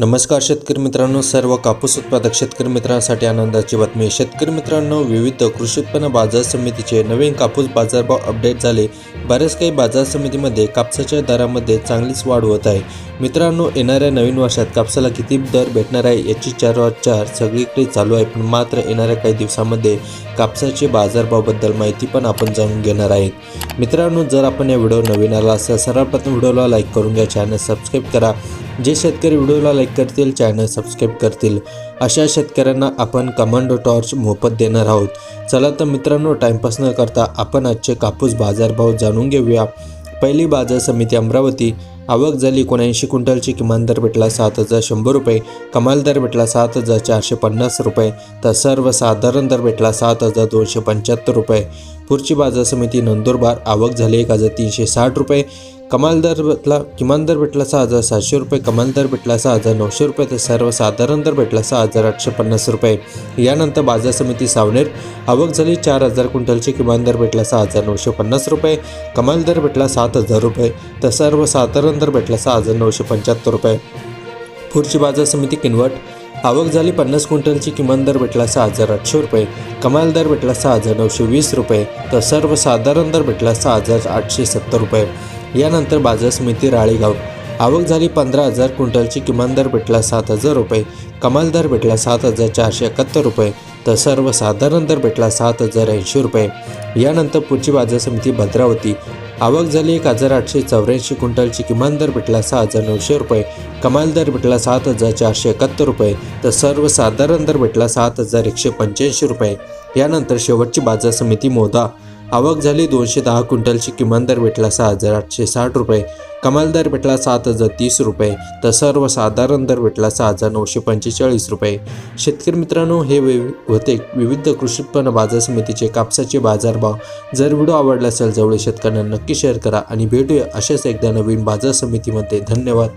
नमस्कार शेतकरी मित्रांनो सर्व कापूस उत्पादक शेतकरी मित्रांसाठी आनंदाची बातमी शेतकरी मित्रांनो विविध कृषी उत्पन्न बाजार समितीचे नवीन कापूस बाजारभाव अपडेट झाले. बऱ्याच काही बाजार समितीमध्ये कापसाच्या दरामध्ये चांगलीच वाढ होत आहे. मित्रांनो येणाऱ्या नवीन वर्षात कापसाला किती दर भेटणार आहे याची चर्चा सगळीकडे चालू आहे. पण मात्र येणाऱ्या काही दिवसामध्ये कापसाचे बाजारभावाबद्दल माहिती पण आपण जाणून घेणार आहेत. मित्रांनो जर आपण या व्हिडिओ नवीन आला असेल सर्वप्रथम व्हिडिओला लाईक करून घ्या. चॅनल सबस्क्राईब करा. जे शेतकरी व्हिडिओला लाईक करतील चॅनल सबस्क्राईब करतील अशा शेतकऱ्यांना आपण कमांडो टॉर्च मोफत देणार आहोत. चला तर मित्रांनो टाईमपास न करता आपण आजचे कापूस बाजारभाव जाणून घेऊया. पहिली बाजार समिती अमरावती. आवक झाली एकोणऐंशी क्विंटलची किमान दर भेटला सात हजार शंभर रुपये कमाल दर भेटला सात हजार चारशे पन्नास रुपये तर सर्वसाधारण दर भेटला सात हजार दोनशे पंच्याहत्तर रुपये. पुढची बाजार समिती नंदुरबार. आवक झाली एक हजार तीनशे साठ रुपये कमाल दर भेटला किमान दर भेटला सहा हजार सातशे रुपये कमाल दर भेटला सहा हजार नऊशे रुपये तर सर्वसाधारण दर भेटला सहा हजार आठशे पन्नास रुपये. यानंतर बाजार समिती सावनेर आवक झाली चार हजार क्विंटलची किमान दर भेटला सहा हजार नऊशे पन्नास रुपये कमाल दर भेटला सात हजार रुपये तर सर्वसाधारण दर भेटला सहा हजार नऊशे पंच्याहत्तर रुपये. पुढची बाजार समिती किनवट आवक झाली पन्नास क्विंटलची किमान दर भेटला सहा हजार आठशे रुपये. कमाल दर भेटला सहा हजार नऊशे वीस रुपये. तर सर्वसाधारण दर भेटला सहा हजार आठशे सत्तर रुपये. यानंतर बाजार समिती राळेगाव. आवक झाली पंधरा हजार क्विंटलची किमान दर भेटला सात हजार रुपये. कमाल दर भेटला सात हजार चारशे एकाहत्तर रुपये. तर सर्वसाधारण दर भेटला सात हजार ऐंशी रुपये. यानंतर पुढची बाजार समिती भद्रावती. आवक झाली एक हजार आठशे चौऱ्याऐंशी क्विंटलची किमान दर भेटला सहा हजार नऊशे रुपये. कमाल दर भेटला सात हजार चारशे एकाहत्तर रुपये. तर सर्वसाधारण दर भेटला सात हजार एकशे पंच्याऐंशी रुपये. यानंतर शेवटची बाजार समिती मोदा. आवक झाली दोनशे दहा क्विंटलची किमान दर भेटला सहा हजार आठशे साठ रुपये. कमाल दर भेटला सात हजार तीस रुपये. तर सर्वसाधारण दर भेटला सहा हजार नऊशे पंचेचाळीस रुपये. शेतकरी मित्रांनो हे वि होते विविध कृषी उत्पन्न बाजार समितीचे कापसाचे बाजारभाव. जर व्हिडिओ आवडला असेल जवळ शेतकऱ्यांना नक्की शेअर करा आणि भेटूया अशाच एकदा नवीन बाजार समितीमध्ये. धन्यवाद.